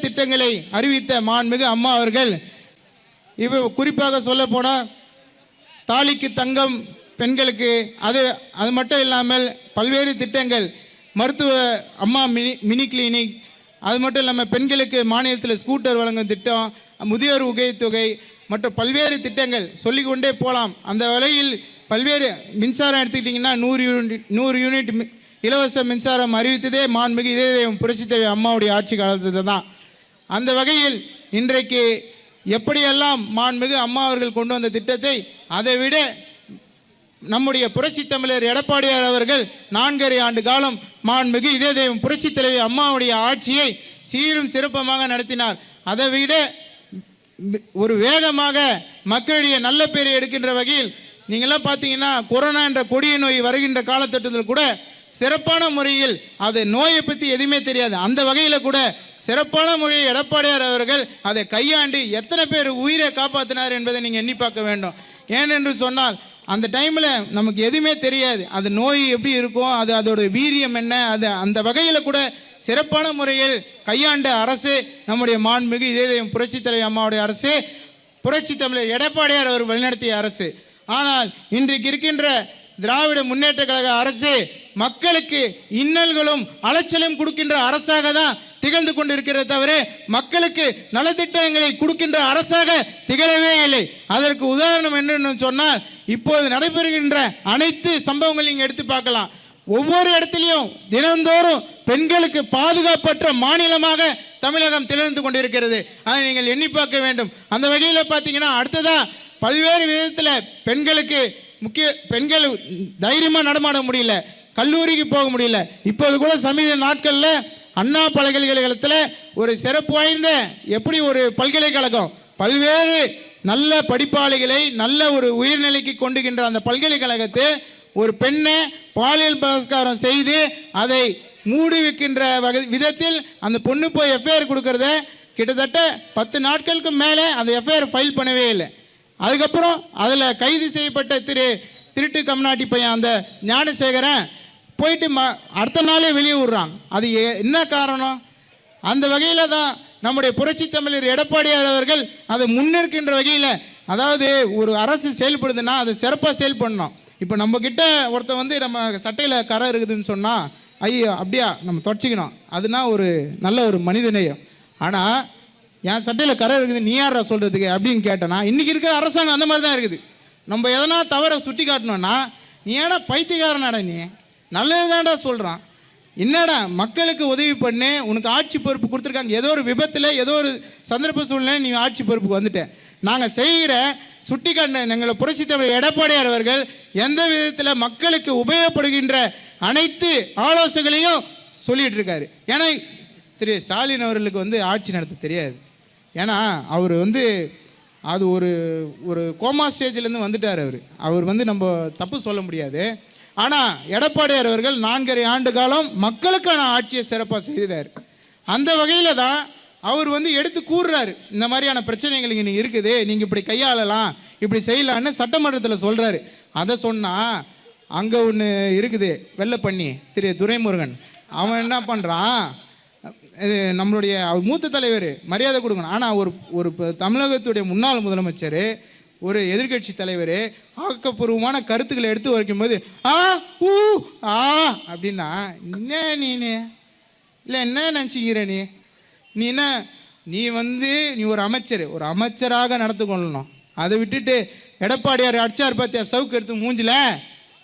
திட்டங்களை அறிவித்த மாண்புமிகு அம்மா அவர்கள் இப்போ குறிப்பாக சொல்ல போனால் தாலிக்கு தங்கம் பெண்களுக்கு அது அது மட்டும் இல்லாமல் பல்வேறு திட்டங்கள் மருத்துவ அம்மா மினி மினி கிளினிக் அது மட்டும் இல்லாமல் பெண்களுக்கு மாநிலத்தில் ஸ்கூட்டர் வழங்கும் திட்டம் முதியோர் உகைத்தொகை மற்றும் பல்வேறு திட்டங்கள் சொல்லிக்கொண்டே போகலாம். அந்த வகையில் பல்வேறு மின்சாரம் எடுத்துக்கிட்டிங்கன்னா நூறு யூனிட் நூறு யூனிட் மி- இலவச மின்சாரம் அறிவித்ததே மாண்புமிகு இதே புரட்சித் தலைவி அம்மாவுடைய ஆட்சி காலத்தில் தான் அந்த வகையில் இன்றைக்கு எப்படியெல்லாம் மாண்புமிகு அம்மா அவர்கள் கொண்டு வந்த திட்டத்தை அதை விட நம்முடைய புரட்சி தமிழர் எடப்பாடியார் அவர்கள் நான்கரை ஆண்டு காலம் மாண்புமிகு இதே தெய்வம் புரட்சி தலைவி அம்மாவுடைய ஆட்சியை சீரும் சிறப்பமாக நடத்தினார். அதை விட ஒரு வேகமாக மக்களுடைய நல்ல பேரை எடுக்கின்ற வகையில் நீங்களாம் பார்த்தீங்கன்னா கொரோனா என்ற கொடிய நோய் வருகின்ற காலத்தட்டத்தில் கூட சிறப்பான முறையில் அது நோயை பற்றி எதுவுமே தெரியாது. அந்த வகையில் கூட சிறப்பான முறையில் எடப்பாடியார் அவர்கள் அதை கையாண்டு எத்தனை பேர் உயிரை காப்பாற்றினார் என்பதை நீங்கள் எண்ணி பார்க்க வேண்டும். ஏனென்று சொன்னால் அந்த டைமில் நமக்கு எதுவுமே தெரியாது. அது நோய் எப்படி இருக்கும்? அது அதோட வீரியம் என்ன? அது அந்த வகையில் கூட சிறப்பான முறையில் கையாண்ட அரசு நம்முடைய மாண்புமிகு இதே புரட்சி தலைவி அம்மாவுடைய அரசு புரட்சி தமிழர் எடப்பாடியார் அவர் வழிநடத்திய அரசு. ஆனால் இன்றைக்கு இருக்கின்ற திராவிட முன்னேற்ற கழக அரசு மக்களுக்கு இன்னல்களும் அலைச்சலும் கொடுக்கின்ற அரசாக தான் திகழ்ந்து கொண்டிருக்கிறத தவிர மக்களுக்கு நலத்திட்டங்களை கொடுக்கின்ற அரசாக திகழவே இல்லை. அதற்கு உதாரணம் என்னன்னு சொன்னால் இப்போது நடைபெறுகின்ற அனைத்து சம்பவங்கள் நீங்கள் எடுத்து பார்க்கலாம். ஒவ்வொரு இடத்துலையும் தினந்தோறும் பெண்களுக்கு பாதுகாப்பற்ற மாநிலமாக தமிழகம் திகழ்ந்து கொண்டிருக்கிறது. அதை நீங்கள் எண்ணி பார்க்க வேண்டும். அந்த வகையில் பார்த்தீங்கன்னா அடுத்ததாக பல்வேறு விதத்தில் பெண்களுக்கு முக்கிய பெண்கள் தைரியமாக நடமாட முடியல கல்லூரிக்கு போக முடியல. இப்போது கூட சமீப நாட்களில் அண்ணா பல்கலைக்கழகத்தில் ஒரு சிறப்பு வாய்ந்த எப்படி ஒரு பல்கலைக்கழகம் பல்வேறு நல்ல படிப்பாளிகளை நல்ல ஒரு உயிர்நிலைக்கு கொண்டுகின்ற அந்த பல்கலைக்கழகத்தில் ஒரு பெண்ணை பாலியல் பலாத்காரம் செய்து அதை மூடி வைக்கின்ற வகை விதத்தில் அந்த பொண்ணு போய் எஃப்ஐஆர் கொடுக்கறத கிட்டத்தட்ட பத்து நாட்களுக்கு மேலே அந்த எஃப்ஐஆர் ஃபைல் பண்ணவே இல்லை. அதுக்கப்புறம் அதில் கைது செய்யப்பட்ட திரு திருட்டு கம்நாட்டி பையன் அந்த ஞானசேகரன் போயிட்டு ம அடுத்த நாளே வெளியே விடுறான். அது ஏ என்ன காரணம்? அந்த வகையில் தான் நம்முடைய புரட்சி தமிழர் எடப்பாடியார் அவர்கள் அதை முன்னிற்கின்ற வகையில் அதாவது ஒரு அரசு செயல்படுதுன்னா அதை சிறப்பாக செயல்படணும் இப்போ நம்மக்கிட்ட கிட்ட ஒருத்தன் வந்து நம்ம சட்டையில் கரை இருக்குதுன்னு சொன்னால் ஐயோ அப்படியா நம்ம தொடச்சிக்கணும். அதுனா ஒரு நல்ல ஒரு மனிதநேயம். ஆனால் என் சட்டையில் கரை இருக்குது நீ யாரா சொல்கிறதுக்கு அப்படின்னு கேட்டேன்னா இன்றைக்கி இருக்கிற அரசாங்கம் அந்த மாதிரி தான் இருக்குது. நம்ம எதனா தவறை சுட்டி காட்டணும்னா நீ ஏடா பைத்தியக்காரனாடா நீ? நல்லது தான்டா சொல்கிறான் என்னடா மக்களுக்கு உதவி பண்ணு உனக்கு ஆட்சி பொறுப்பு கொடுத்துருக்காங்க. ஏதோ ஒரு விபத்தில் ஏதோ ஒரு சந்தர்ப்ப சூழ்நிலை நீ ஆட்சி பொறுப்புக்கு வந்துட்டேன் நாங்கள் செய்கிற சுட்டிக்காட்ட எங்களை புரட்சி தமிழர் எடப்பாடியார் அவர்கள் எந்த விதத்தில் மக்களுக்கு உபயோகப்படுகின்ற அனைத்து ஆலோசனைகளையும் சொல்லிகிட்டு இருக்காரு. ஏன்னா திரு ஸ்டாலின் அவர்களுக்கு வந்து ஆட்சி நடத்த தெரியாது. ஏன்னா அவர் வந்து அது ஒரு ஒரு கோமா ஸ்டேஜ்லேருந்து வந்துட்டார் அவர். அவர் வந்து நம்ம தப்பு சொல்ல முடியாது. ஆனால் எடப்பாடியார் அவர்கள் நான்கரை ஆண்டு காலம் மக்களுக்கான ஆட்சியை சிறப்பாக செய்தார் அந்த வகையில் தான் அவர் வந்து எடுத்து கூறுறாரு இந்த மாதிரியான பிரச்சனைகள் இங்கே இருக்குது நீங்கள் இப்படி கையாளலாம் இப்படி செய்யலான்னு சட்டமன்றத்தில் சொல்கிறாரு அதை சொன்னால் அங்கே ஒன்று இருக்குது வெள்ளை பண்ணி திரு துரைமுருகன். அவன் என்ன பண்ணுறான் நம்மளுடைய அவர் மூத்த தலைவர் மரியாதை கொடுக்கணும். ஆனால் ஒரு ஒரு தமிழகத்துடைய முன்னாள் முதலமைச்சர் ஒரு எதிர்க்கட்சி தலைவர் ஆக்கப்பூர்வமான கருத்துக்களை எடுத்து வைக்கும்போது ஆ ஊ ஆ அப்படின்னா என்ன நீனு இல்லை என்ன நினச்சிக்கிற நீ? நீ என்ன நீ வந்து நீ ஒரு அமைச்சர். ஒரு அமைச்சராக நடந்து கொள்ளணும். அதை விட்டுட்டு எடப்பாடியார் அடிச்சார் பார்த்தியா சவுக்கு எடுத்து மூஞ்சில?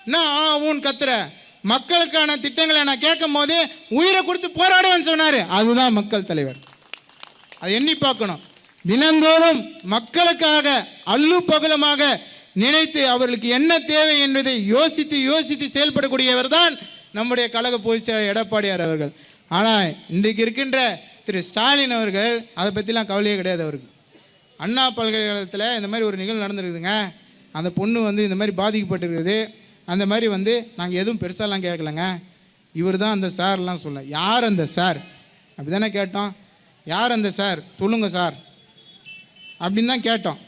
என்ன ஆ ஊன் கத்துற? மக்களுக்கான திட்டங்களை நான் கேட்கும் போது உயிரை கொடுத்து போராடுவேன்னு சொன்னார். அதுதான் மக்கள் தலைவர். அதை எண்ணி பார்க்கணும். தினந்தோறும் மக்களுக்காக அல்லு பகலமாக நினைத்து அவர்களுக்கு என்ன தேவை என்பதை யோசித்து யோசித்து செயல்படக்கூடியவர் தான் நம்முடைய கழக பொதுச்செயலாளர் எடப்பாடியார் அவர்கள். ஆனால் இன்றைக்கு இருக்கின்ற திரு ஸ்டாலின் அவர்கள் அதை பற்றிலாம் கவலையே கிடையாது அவருக்கு. அண்ணா பல்கலைக்கழகத்தில் இந்த மாதிரி ஒரு நிகழ்வு நடந்திருக்குதுங்க. அந்த பொண்ணு வந்து இந்த மாதிரி பாதிக்கப்பட்டிருக்குது. அந்த மாதிரி வந்து நாங்கள் எதுவும் பெருசாலாம் கேட்கலங்க இவர் தான் அந்த சார்லாம் சொல்ல யார் அந்த சார்? அப்படி தானே கேட்டோம். யார் அந்த சார்? சொல்லுங்கள் சார். அப்படின்னு தான் கேட்டோம்.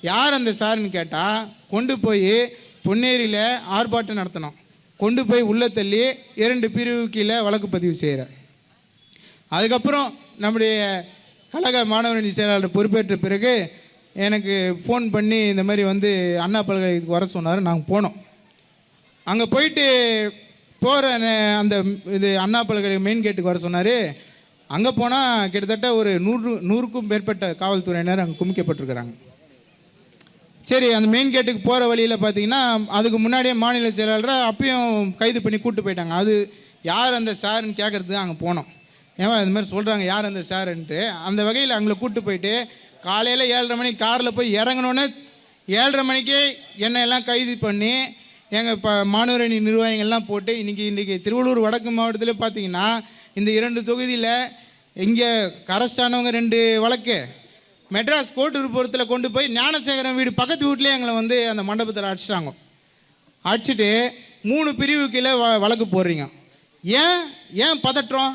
யார் அந்த சார்னு கேட்டால் கொண்டு போய் பொன்னேரியில் ஆர்ப்பாட்டம் நடத்தினோம் கொண்டு போய் உள்ள தள்ளி இரண்டு பிரிவு கீழே வழக்கு பதிவு செய்கிறார் அதுக்கப்புறம் நம்முடைய கழக மாணவரணி செயலாளர் பொறுப்பேற்ற பிறகு எனக்கு ஃபோன் பண்ணி இந்த மாதிரி வந்து அண்ணா பல்கலைக்கழகத்துக்கு வர சொன்னார். நாங்கள் போனோம். அங்கே போயிட்டு போகிற அந்த இது அண்ணா பல்கலை மெயின் கேட்டுக்கு வர சொன்னார். அங்கே போனால் கிட்டத்தட்ட ஒரு நூறு நூறுக்கும் மேற்பட்ட காவல்துறையினர் அங்கே குமிக்கப்பட்டிருக்கிறாங்க. சரி அந்த மெயின் கேட்டுக்கு போகிற வழியில் பார்த்தீங்கன்னா அதுக்கு முன்னாடியே மாநில செயலாளரை அப்பயும் கைது பண்ணி கூப்பிட்டு போயிட்டாங்க. அது யார் அந்த சாருன்னு கேட்குறதுக்கு அங்கே போனோம். ஏன் இந்த மாதிரி சொல்கிறாங்க யார் அந்த சாருன்ட்டு. அந்த வகையில் அவங்கள கூப்பிட்டு போயிட்டு காலையில் ஏழரை மணிக்கு காரில் போய் இறங்கினோன்னே ஏழரை மணிக்கே என்னை எல்லாம் கைது பண்ணி எங்கள் இப்போ மாணவரணி நிர்வாகிகள்லாம் போட்டு இன்றைக்கி இன்றைக்கி திருவள்ளூர் வடக்கு மாவட்டத்தில் பார்த்தீங்கன்னா இந்த இரண்டு தொகுதியில் இங்கே கரஸ்டானவங்க ரெண்டு வழக்கு. மெட்ராஸ் கோட்டூர்புரத்தில் கொண்டு போய் ஞானசேகரன் வீடு பக்கத்து வீட்டிலே எங்களை வந்து அந்த மண்டபத்தில் அடிச்சிட்டாங்க. அடிச்சுட்டு மூணு பிரிவு கீழே வ வழக்கு போடுறீங்க. ஏன் ஏன் பதற்றம்?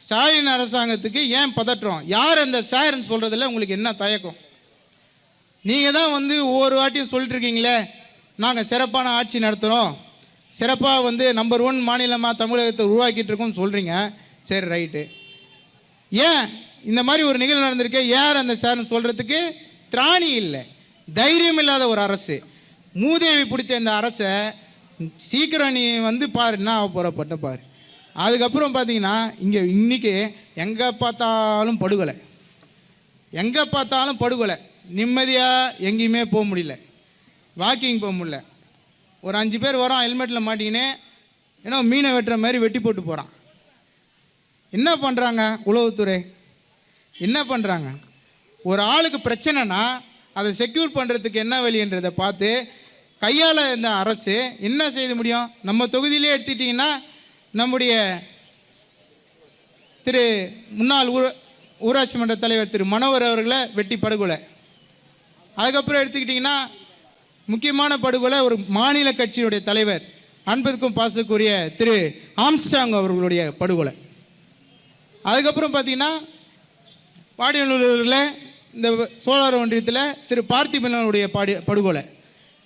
ஸ்டாலின் அரசாங்கத்துக்கு ஏன் பதற்றம்? யார் அந்த சார்ன்னு சொல்கிறதுல உங்களுக்கு என்ன தயக்கம்? நீங்கள் தான் வந்து ஒவ்வொரு வாட்டியும் சொல்லிட்டு இருக்கீங்களே நாங்கள் சிறப்பான ஆட்சி நடத்துகிறோம் சிறப்பாக வந்து நம்பர் ஒன் மாநிலமாக தமிழகத்தை உருவாக்கிட்டு இருக்கோம்னு சொல்கிறீங்க சரி ரைட்டு ஏன் இந்த மாதிரி ஒரு நிகழ்வு நடந்திருக்கு? யார் அந்த சார்னு சொல்கிறதுக்கு திராணி இல்லை. தைரியம் இல்லாத ஒரு அரசு. மூதேவி பிடிச்ச இந்த அரசை சீக்கிரம் நீ வந்து பாரு என்ன போகிறப்பட்ட பாரு. அதுக்கப்புறம் பார்த்தீங்கன்னா இங்கே இன்றைக்கி எங்கே பார்த்தாலும் படுகொலை. எங்கே பார்த்தாலும் படுகொலை. நிம்மதியாக எங்கேயுமே போக முடியல. வாக்கிங் போக முடியல. ஒரு அஞ்சு பேர் வரோம் ஹெல்மெட்டில் மாட்டிக்கினே ஏன்னா மீனை வெட்டுற மாதிரி வெட்டி போட்டு போகிறான் என்ன பண்ணுறாங்க உளவுத்துறை? என்ன பண்ணுறாங்க ஒரு ஆளுக்கு பிரச்சனைனா அதை செக்யூர் பண்ணுறதுக்கு என்ன வழின்றதை பார்த்து கையால் இந்த அரசு என்ன செய்து முடியும்? நம்ம தொகுதியிலே எடுத்துக்கிட்டிங்கன்னா நம்முடைய திரு முன்னாள் ஊர ஊராட்சி மன்ற தலைவர் திரு மனோகர் அவர்களை வெட்டி படுகொலை. அதுக்கப்புறம் எடுத்துக்கிட்டிங்கன்னா முக்கியமான படுகொலை ஒரு மாநில கட்சியினுடைய தலைவர் அன்பதுக்கும் பாசுக்குரிய திரு ஆம்ஸ்டாங் அவர்களுடைய படுகொலை. அதுக்கப்புறம் பார்த்தீங்கன்னா பாடியநல்லூரில் இந்த சோழர் ஒன்றியத்தில் திரு பார்த்திபனுடைய பாடி படுகொலை.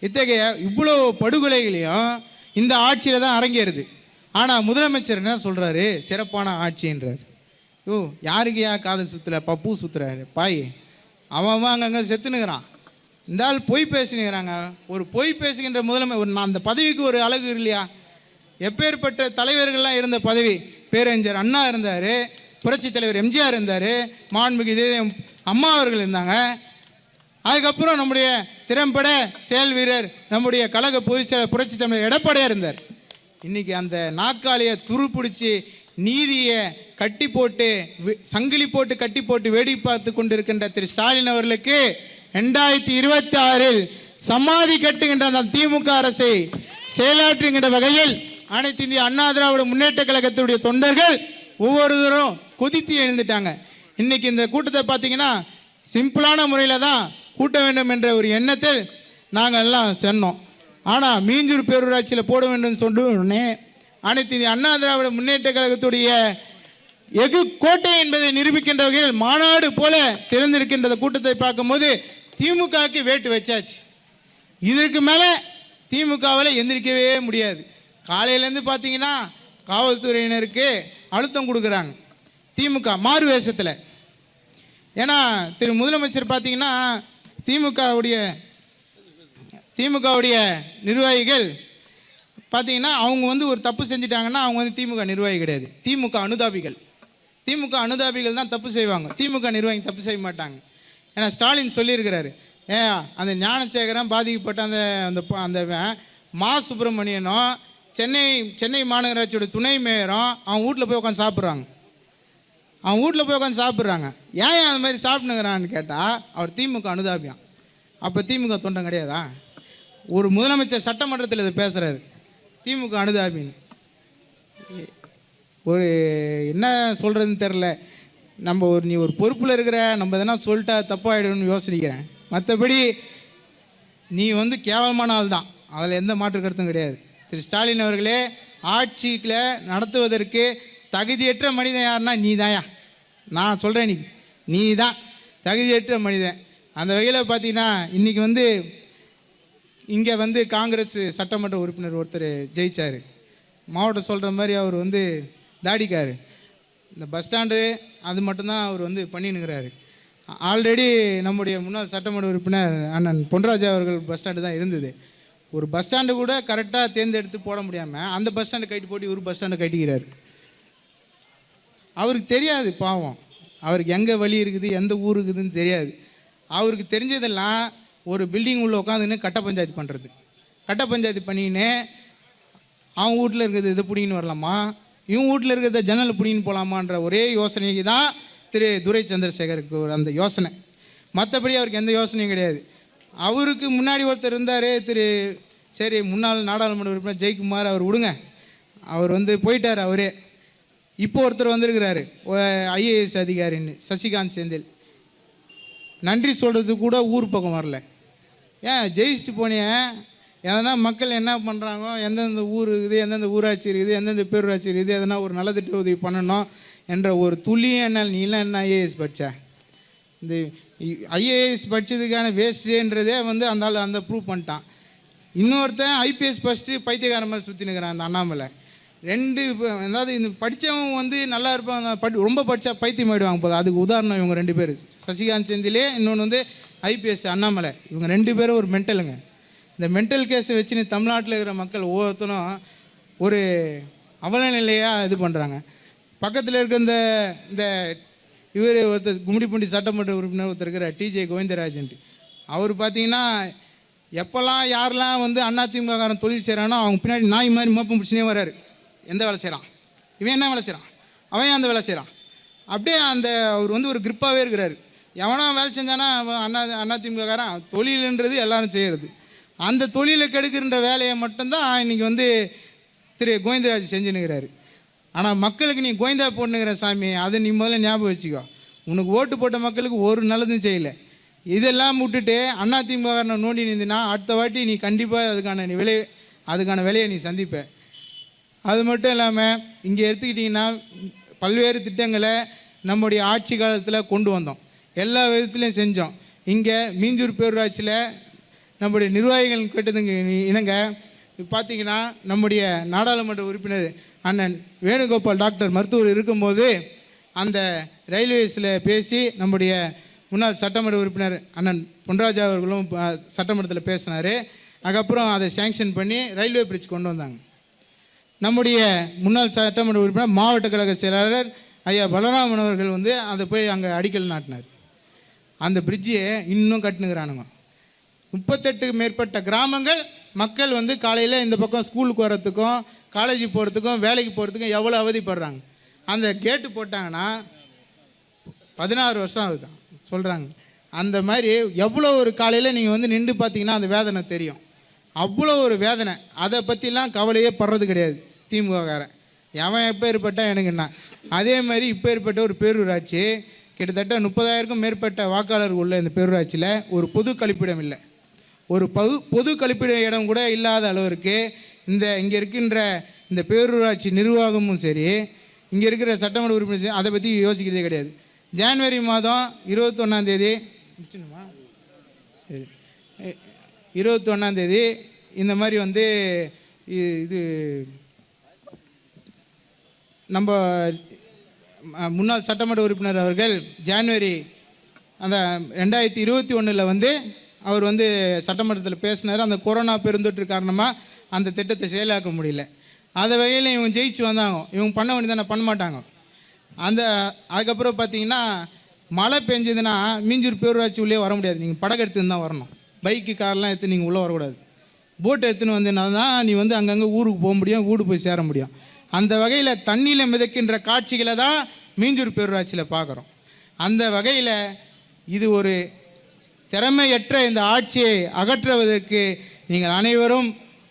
இத்தகைய இவ்வளோ படுகொலைகளையும் இந்த ஆட்சியில் தான் அரங்கேறுது. ஆனால் முதலமைச்சர் என்ன சொல்கிறாரு சிறப்பான ஆட்சின்றார். ஓ யாருக்கு ஏன் காதை சுற்றுல பப்பு சுற்றுறாரு பாய் அவன் அவன் அங்கங்கே செத்துனுங்கிறான் இந்த ஆள் பொய் பேசினுங்கிறாங்க ஒரு பொய் பேசுகின்ற முதலமை ஒரு நான் அந்த பதவிக்கு ஒரு அழகு இல்லையா? எப்பேற்பட்ட தலைவர்கள்லாம் இருந்த பதவி. பேரறிஞர் அண்ணா இருந்தார் புரட்சி தலைவர் எம்ஜிஆர் இருந்தார் மாண்புமிகு இதே அம்மா அவர்கள் இருந்தாங்க. அதுக்கப்புறம் நம்முடைய திறம்பட செயல் வீரர் நம்முடைய கழக பொதுச்செயலர் புரட்சி தமிழர் எடப்பாடியாக இருந்தார். இன்னைக்கு அந்த நாக்காளியை துரு பிடிச்சி நீதியை கட்டி போட்டு வி- சங்கிலி போட்டு கட்டி போட்டு வேடி பார்த்து கொண்டிருக்கின்ற திரு ஸ்டாலின் அவர்களுக்கு ரெண்டாயிரத்தி இருபத்தி ஆறில் சமாதி கட்டுகின்ற அந்த திமுக அரசை செயலாற்றுகின்ற வகையில் அனைத்து இந்திய அண்ணா திராவிட முன்னேற்ற கழகத்துடைய தொண்டர்கள் ஒவ்வொருவரும் கொதித்து எழுந்துட்டாங்க. இன்னைக்கு இந்த கூட்டத்தை பார்த்தீங்கன்னா சிம்பிளான முறையில் தான் கூட்ட வேண்டும் என்ற ஒரு எண்ணத்தில் நாங்கள் எல்லாம் சொன்னோம். ஆனால் மீஞ்சூர் பேரூராட்சியில் போட வேண்டும் சொன்னே அனைத்து இந்திய அண்ணா திராவிட முன்னேற்ற கழகத்துடைய எகு கோட்டை என்பதை நிரூபிக்கின்ற வகையில் மாநாடு போல திறந்திருக்கின்ற கூட்டத்தை பார்க்கும்போது திமுகவுக்கு வேட்டு வச்சாச்சு. இதற்கு மேலே திமுகவில் எந்திரிக்கவே முடியாது. காலையிலேருந்து பார்த்தீங்கன்னா காவல்துறையினருக்கு அழுத்தம் கொடுக்குறாங்க. திமுக மாறு வேஷத்தில். ஏன்னா திரு முதலமைச்சர் பார்த்தீங்கன்னா திமுகவுடைய திமுகவுடைய நிர்வாகிகள் பார்த்தீங்கன்னா அவங்க வந்து ஒரு தப்பு செஞ்சிட்டாங்கன்னா அவங்க வந்து திமுக நிர்வாகி கிடையாது. திமுக அனுதாபிகள். திமுக அனுதாபிகள் தான் தப்பு செய்வாங்க. திமுக நிர்வாகி தப்பு செய்ய மாட்டாங்க. ஏன்னா ஸ்டாலின் சொல்லியிருக்கிறாரு. ஏ அந்த ஞானசேகரன் பாதிக்கப்பட்ட அந்த அந்த அந்த மா சுப்பிரமணியனும் சென்னை சென்னை மாநகராட்சியோட துணை மேயரும் அவன் வீட்டில் போய் உட்காந்து சாப்பிட்றாங்க. அவன் வீட்டில் போய் உட்காந்து சாப்பிட்றாங்க. ஏன் அந்த மாதிரி சாப்பிட்டுங்கிறான்னு கேட்டால் அவர் திமுக அனுதாபியம். அப்போ திமுக தொண்டம் கிடையாதா? ஒரு முதலமைச்சர் சட்டமன்றத்தில் இதை பேசுகிறாரு திமுக அனுதாபின்னு. ஒரு என்ன சொல்கிறதுன்னு தெரில நம்ம ஒரு நீ ஒரு பொறுப்பில் இருக்கிற நம்ம எதனா சொல்லிட்டா தப்பாகிடும்னு யோசிக்கிறேன். மற்றபடி நீ வந்து கேவலமான ஆள் தான். அதில் எந்த மாற்று கருத்தும் கிடையாது. திரு ஸ்டாலின் அவர்களே ஆட்சியில் நடத்துவதற்கு தகுதியற்ற மனிதன் யாருன்னா நீ தாயா நான் சொல்கிறேன் நீ நீ தான் தகுதியற்ற மனிதன். அந்த வகையில் பார்த்தீங்கன்னா இன்றைக்கி வந்து இங்கே வந்து காங்கிரஸ் சட்டமன்ற உறுப்பினர் ஒருத்தர் ஜெயிச்சார். மாவட்டம் சொல்கிற மாதிரி அவர் வந்து தாடிக்காரு. இந்த பஸ் ஸ்டாண்டு அது மட்டும்தான் அவர் வந்து பண்ணினுங்கிறாரு ஆல்ரெடி நம்முடைய முன்னாள் சட்டமன்ற உறுப்பினர் அண்ணன் பொன்ராஜா அவர்கள் பஸ் ஸ்டாண்டு தான் இருந்தது. ஒரு பஸ் ஸ்டாண்டு கூட கரெக்டாக தேர்ந்தெடுத்து போட முடியாமல் அந்த பஸ் ஸ்டாண்டு கட்டி போட்டு ஒரு பஸ் ஸ்டாண்டை கட்டிக்கிறார். அவருக்கு தெரியாது பாவம். அவருக்கு எங்கே வழி இருக்குது எந்த ஊர் இருக்குதுன்னு தெரியாது. அவருக்கு தெரிஞ்சதெல்லாம் ஒரு பில்டிங் உள்ளே உட்காந்துன்னு கட்ட பஞ்சாயத்து பண்ணுறது கட்ட பஞ்சாயத்து பண்ணின்னு அவன் வீட்டில் இருக்கிறது இதை பிடிங்கின்னு வரலாமா? இவன் வீட்டில் இருக்கிறத ஜன்னல் பிடின்னு போகலாமான்ற ஒரே யோசனைக்கு தான் திரு துரை சந்திரசேகருக்கு ஒரு அந்த யோசனை. மற்றபடி அவருக்கு எந்த யோசனையும் கிடையாது. அவருக்கு முன்னாடி ஒருத்தர் இருந்தார் திரு சரி முன்னாள் நாடாளுமன்ற உறுப்பினர் ஜெயக்குமார் அவர் விடுங்க. அவர் வந்து போயிட்டார் அவரே. இப்போ ஒருத்தர் வந்திருக்கிறாரு ஐஏஎஸ் அதிகாரின்னு சசிகாந்த் செந்தில். நன்றி சொல்கிறதுக்கு கூட ஊர் பக்கம் வரல. ஏன் ஜெயிச்சுட்டு போனேன். ஏன்னா மக்கள் என்ன பண்ணுறாங்க எந்தெந்த ஊர் இருக்குது எந்தெந்த ஊராட்சி இருக்குது எந்தெந்த பேரூராட்சி இருக்குது எதனா ஒரு நலத்திட்ட உதவி பண்ணணும் என்ற ஒரு துளியும் என்ன நீலாம் என்ன ஐஏஎஸ் படித்த இந்த ஐஏஎஸ் படித்ததுக்கான வேஸ்ட்டுன்றதே வந்து அந்த ஆள் அந்த ப்ரூவ் பண்ணிட்டான். இன்னொருத்தன் ஐபிஎஸ் ஃபஸ்ட்டு பைத்தியக்காரன் மாதிரி சுற்றினுக்கிறான் அந்த அண்ணாமலை. ரெண்டு அதாவது இந்த படித்தவன் வந்து நல்லா இருப்பான் படி ரொம்ப படித்தா பைத்தியம் ஆயிடுவாங்க போதும் அதுக்கு உதாரணம் இவங்க ரெண்டு பேர். சசிகாந்த் செந்திலே இன்னொன்று வந்து ஐபிஎஸ் அண்ணாமலை. இவங்க ரெண்டு பேரும் ஒரு மென்டலுங்க இந்த மென்டல் கேஸை வச்சு நீ தமிழ்நாட்டில் இருக்கிற மக்கள் ஒவ்வொருத்தரும் ஒரு அவலநிலையாக இது பண்ணுறாங்க பக்கத்தில் இருக்க இந்த இந்த இவர் ஒருத்தர் கும்மிடிப்பூண்டி சட்டமன்ற உறுப்பினர் ஒருத்தர் இருக்கிற டிஜே கோவிந்தராஜன்ட்டு. அவர் பார்த்தீங்கன்னா எப்போல்லாம் யாரெல்லாம் வந்து அதிமுககாரன் தொழில் செய்கிறானோ அவங்க பின்னாடி நாய் மாதிரி மோப்பம் பிடிச்சினே வராரு எந்த வேலை செய்கிறான் இவன் என்ன வேலை செய்கிறான் அவன் அந்த வேலை செய்கிறான் அப்படியே அந்த அவர் வந்து ஒரு கிரிப்பாகவே இருக்கிறாரு. எவனோ வேலை செஞ்சானா அண்ணா அதிமுககாரன் தொழிலுன்றது எல்லாரும் செய்கிறது அந்த தொழிலை கெடுக்கின்ற வேலையை மட்டும்தான் இன்னைக்கு வந்து திரு கோவிந்தராஜ் செஞ்சுனுக்கிறாரு ஆனால் மக்களுக்கு நீ கோவிந்தா போடணுங்கிற சாமி அதை நீ முதல்ல ஞாபகம் வச்சுக்கோ. உனக்கு ஓட்டு போட்ட மக்களுக்கு ஒரு நல்லதும் செய்யலை. இதெல்லாம் விட்டுட்டு அதிமுக நோண்டி நின்றுனா அடுத்த வாட்டி நீ கண்டிப்பாக அதுக்கான நீ விலை அதுக்கான விலையை நீ சந்திப்ப. அது மட்டும் இல்லாமல் இங்கே எடுத்துக்கிட்டிங்கன்னா பல்வேறு திட்டங்களை நம்முடைய ஆட்சி காலத்தில் கொண்டு வந்தோம். எல்லா விதத்துலையும் செஞ்சோம். இங்கே மீஞ்சூர் பேரூராட்சியில் நம்முடைய நிர்வாகிகள் கேட்டதுங்க இணங்க பார்த்தீங்கன்னா நம்முடைய நாடாளுமன்ற உறுப்பினர் அண்ணன் வேணுகோபால் டாக்டர் மருத்துவர் இருக்கும்போது அந்த ரயில்வேஸில் பேசி நம்முடைய முன்னாள் சட்டமன்ற உறுப்பினர் அண்ணன் பொன்ராஜா அவர்களும் சட்டமன்றத்தில் பேசினார். அதுக்கப்புறம் அதை சேங்ஷன் பண்ணி ரயில்வே பிரிட்ஜ் கொண்டு வந்தாங்க. நம்முடைய முன்னாள் சட்டமன்ற உறுப்பினர் மாவட்ட கழக செயலாளர் ஐயா பலராமன் அவர்கள் வந்து அதை போய் அங்கே அடிக்கல் நாட்டினார். அந்த பிரிட்ஜை இன்னும் கட்டுனுங்கிறானுங்க முப்பத்தெட்டுக்கு மேற்பட்ட கிராமங்கள் மக்கள் வந்து காலையில் இந்த பக்கம் ஸ்கூலுக்கு வர்றதுக்கும் காலேஜ் போகிறதுக்கும் வேலைக்கு போகிறதுக்கும் எவ்வளோ அவதிப்படுறாங்க? அந்த கேட்டு போட்டாங்கன்னா பதினாறு வருஷம் ஆகுது சொல்கிறாங்க அந்த மாதிரி எவ்வளோ ஒரு காலையில் நீங்கள் வந்து நின்று பார்த்தீங்கன்னா அந்த வேதனை தெரியும். அவ்வளோ ஒரு வேதனை. அதை பற்றிலாம் கவலையே படுறது கிடையாது திமுககாரன். எவன் எப்போ ஏற்பட்டா எனக்கு என்ன? அதே மாதிரி இப்போ ஏற்பட்ட ஒரு பேரூராட்சி கிட்டத்தட்ட முப்பதாயிரக்கும் மேற்பட்ட வாக்காளர் உள்ள இந்த பேரூராட்சியில் ஒரு பொது கழிப்பிடம் இல்லை. ஒரு பகு பொது கழிப்பிட இடம் கூட இல்லாத அளவிற்கு இந்த இங்கே இருக்கின்ற இந்த பேரூராட்சி நிர்வாகமும் சரி இங்கே இருக்கிற சட்டமன்ற உறுப்பினர் அதை பற்றி யோசிக்கிறதே கிடையாது. ஜான்வரி மாதம் இருபத்தொன்னாந்தேதி முடிச்சணுமா சரி. இருபத்தொன்னாந்தேதி இந்த மாதிரி வந்து இது நம்ம முன்னாள் சட்டமன்ற உறுப்பினர் அவர்கள் ஜான்வரி அந்த ரெண்டாயிரத்தி இருபத்தி ஒன்றில் வந்து அவர் வந்து சட்டமன்றத்தில் பேசினார். அந்த கொரோனா பெருந்தொற்று காரணமாக அந்த திட்டத்தை செயலாக்க முடியல. அந்த வகையில் இவங்க ஜெயிச்சு வந்தாங்க. இவங்க பண்ண வேண்டியதானே பண்ண மாட்டாங்க. அந்த அதுக்கப்புறம் பார்த்தீங்கன்னா மழை பெஞ்சதுன்னா மீஞ்சூர் பேரூராட்சி உள்ளே வர முடியாது. நீங்கள் படகு எடுத்துன்னு தான் வரணும். பைக்கு கார்லாம் எடுத்து நீங்கள் உள்ளே வரக்கூடாது. போட்டை எடுத்துன்னு வந்தீங்கன்னா தான் நீ வந்து அங்கங்கே ஊருக்கு போக முடியும் வீடு போய் சேர முடியும். அந்த வகையில் தண்ணியில் மிதக்கின்ற காட்சிகளை தான் மீஞ்சூர் பேரூராட்சியில் பார்க்குறோம் அந்த வகையில் இது ஒரு திறமையற்ற இந்த ஆட்சியை அகற்றுவதற்கு நீங்கள் அனைவரும்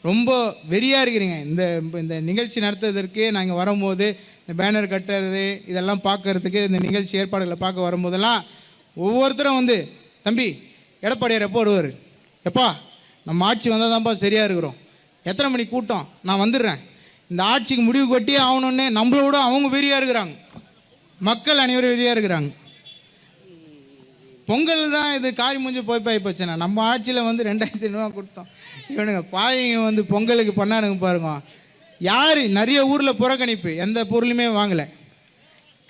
ரொம்ப வெறியாக இருக்கிறீங்க. இந்த இந்த நிகழ்ச்சி நடத்துவதற்கு நாங்கள் வரும்போது இந்த பேனர் கட்டுறது இதெல்லாம் பார்க்கறதுக்கு இந்த நிகழ்ச்சி ஏற்பாடுகளை பார்க்க வரும்போதெல்லாம் ஒவ்வொருத்தரும் வந்து தம்பி எடப்பாடியார் எப்போ வருவார். எப்பா நம்ம ஆட்சி வந்தால் தான்ப்பா சரியாக இருக்கிறோம். எத்தனை மணி கூட்டம்? நான் வந்துடுறேன். இந்த ஆட்சிக்கு முடிவு கட்டி ஆகணுன்னே நம்மளோட அவங்க வெறியாக இருக்கிறாங்க. மக்கள் அனைவரும் வெறியாக இருக்கிறாங்க. பொங்கல் தான் இது காரி மூஞ்சி போய் போய் போச்சுண்ணா. நம்ம ஆட்சியில் வந்து ரெண்டாயிரத்தி ஐநூறுவா கொடுத்தோம். இவனுங்க பாவிங்க வந்து பொங்கலுக்கு பண்ணானுங்க பாருங்க. யார்? நிறைய ஊரில் புறக்கணிப்பு. எந்த பொருளுமே வாங்கலை.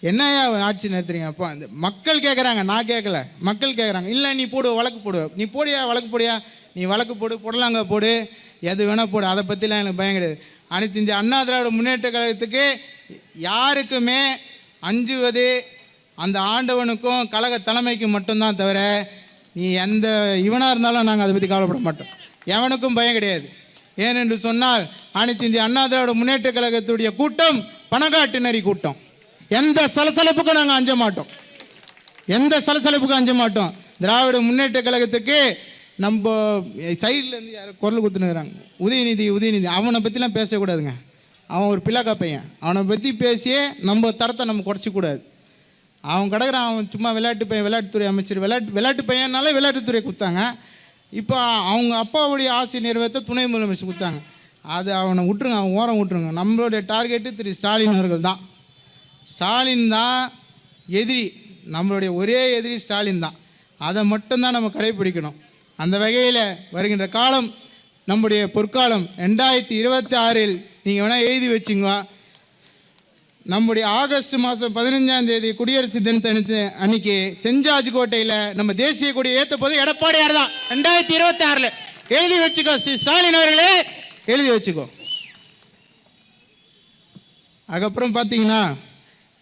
என்னையா ஆட்சி நடத்துறீங்க? அப்போ அந்த மக்கள் கேட்குறாங்க நான் கேட்கல மக்கள் கேட்குறாங்க இல்லை நீ போடு வழக்கு போடு. நீ போடியா வழக்கு போடியா? நீ வழக்கு போடு புடலாங்க போடு. எது வேணால் போடு. அதை பற்றிலாம் எனக்கு பயம் கிடையாது. அனைத்து இந்த அண்ணா திராவிட முன்னேற்ற கழகத்துக்கு யாருக்குமே அஞ்சுவது அந்த ஆண்டவனுக்கும் கழக தலைமைக்கும் மட்டும்தான் தவிர நீ எந்த இவனாக இருந்தாலும் நாங்கள் அதை பற்றி கவலைப்பட மாட்டோம். எவனுக்கும் பயம் கிடையாது. ஏனென்று சொன்னால் அனைத்து இந்திய அண்ணா திராவிட முன்னேற்ற கழகத்துடைய கூட்டம் பணக்காட்டு நரி கூட்டம். எந்த சலசலப்புக்கும் நாங்கள் அஞ்ச மாட்டோம். எந்த சலசலப்புக்கும் அஞ்ச மாட்டோம். திராவிட முன்னேற்ற கழகத்துக்கு நம்ம சைடில் இருந்து யாரும் குரல் கொடுத்துனுக்குறாங்க உதயநிதி உதயநிதி அவனை பற்றிலாம் பேசக்கூடாதுங்க. அவன் ஒரு பிள்ளாக்கா பையன். அவனை பற்றி பேசியே நம்ம தரத்தை நம்ம குறைச்சிக்கூடாது அவன் கிடக்குறான் அவன் சும்மா விளையாட்டு பையன் விளையாட்டுத்துறை அமைச்சர் விளையாட்டு விளையாட்டு பையனால விளையாட்டுத்துறை கொடுத்தாங்க. இப்போ அவங்க அப்பாவுடைய ஆசை நிறைவேற்ற துணை முதலமைச்சர் கொடுத்தாங்க. அது அவனை விட்டுருங்க அவன் ஓரம் விட்டுருங்க. நம்மளுடைய டார்கெட்டு திரு ஸ்டாலின் அவர்கள் தான். ஸ்டாலின் தான் எதிரி. நம்மளுடைய ஒரே எதிரி ஸ்டாலின் தான். அதை மட்டும்தான் நம்ம கடைபிடிக்கணும் அந்த வகையில் வருகின்ற காலம் நம்முடைய பொற்காலம் ரெண்டாயிரத்தி இருபத்தி ஆறில் நீங்கள் வேணால் எழுதி வச்சுங்க. நம்முடைய ஆகஸ்ட் மாதம் பதினஞ்சாம் தேதி குடியரசு தினத்தனுக்கு அன்னைக்கு செஞ்சாஜ் கோட்டையில் நம்ம தேசிய கொடியை ஏற்ற போது எடப்பாடியார் தான். ரெண்டாயிரத்தி இருபத்தி ஆறில் எழுதி வச்சுக்கோ ஸ்ரீ ஸ்டாலின் அவர்களே. எழுதி வச்சுக்கோ. அதுக்கப்புறம் பார்த்தீங்கன்னா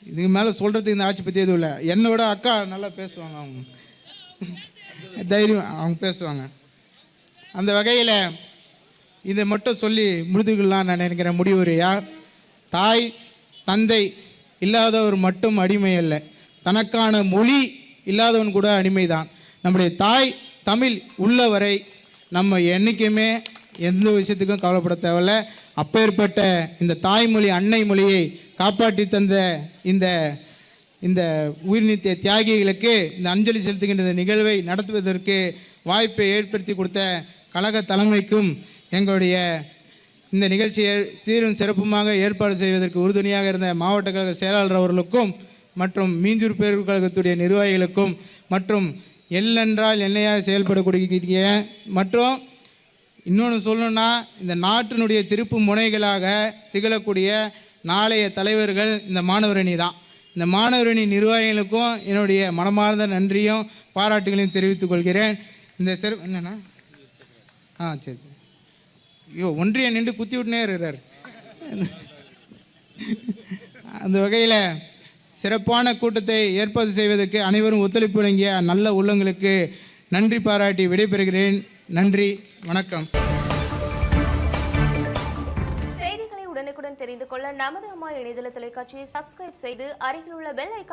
இதுக்கு மேலே சொல்கிறதுக்கு இந்த ஆட்சி பற்றி எதுவும் இல்லை. என்னோட அக்கா நல்லா பேசுவாங்க அவங்க. தைரியம் அவங்க பேசுவாங்க. அந்த வகையில் இதை மட்டும் சொல்லி முடித்துக்கலாம்னு நான் நினைக்கிறேன். முடிவுரையா தாய் தந்தை இல்லாதவர் மட்டும் அடிமை அல்ல தனக்கான மொழி இல்லாதவன் கூட அடிமைதான். நம்முடைய தாய் தமிழ் உள்ளவரை நம்ம என்றைக்குமே எந்த விஷயத்துக்கும் கவலைப்பட தேவையில்ல. அப்பேற்பட்ட இந்த தாய்மொழி அன்னை மொழியை காப்பாற்றி தந்த இந்த இந்த உயிர்நீத்த தியாகிகளுக்கு இந்த அஞ்சலி செலுத்துகின்ற இந்த நிகழ்வை நடத்துவதற்கு வாய்ப்பை ஏற்படுத்தி கொடுத்த கழக தலைமைக்கும் எங்களுடைய இந்த நிகழ்ச்சியை சீரும் சிறப்புமாக ஏற்பாடு செய்வதற்கு உறுதுணையாக இருந்த மாவட்ட கழக செயலாளர் அவர்களுக்கும் மற்றும் மீஞ்சூர் பேரூர் கழகத்துடைய நிர்வாகிகளுக்கும் மற்றும் எல்லென்றால் என்னையாக செயல்படக்கூடிய மற்றும் இன்னொன்று சொல்லணும்னா இந்த நாட்டினுடைய திருப்பு முனைகளாக திகழக்கூடிய நாளைய தலைவர்கள் இந்த மாணவரணி தான். இந்த மாணவரணி நிர்வாகிகளுக்கும் என்னுடைய மனமார்ந்த நன்றியும் பாராட்டுகளையும் தெரிவித்துக் கொள்கிறேன். இந்த சிறப்பு என்னென்னா ஆ சரி சரி. ஐயோ ஒன்றிய நின்று குத்தி விட்டுனே இருக்கிறார். அந்த வகையில் சிறப்பான கூட்டத்தை ஏற்பாடு செய்வதற்கு அனைவரும் ஒத்துழைப்பு வழங்கிய நல்ல உள்ளங்களுக்கு நன்றி பாராட்டி விடைபெறுகிறேன். நன்றி வணக்கம். செய்திகளை உடனுக்குடன் தெரிந்து கொள்ள நமது அம்மா இணையதள தொலைக்காட்சியை சப்ஸ்கிரைப் செய்து அருகில் உள்ள பெல் ஐக்கான்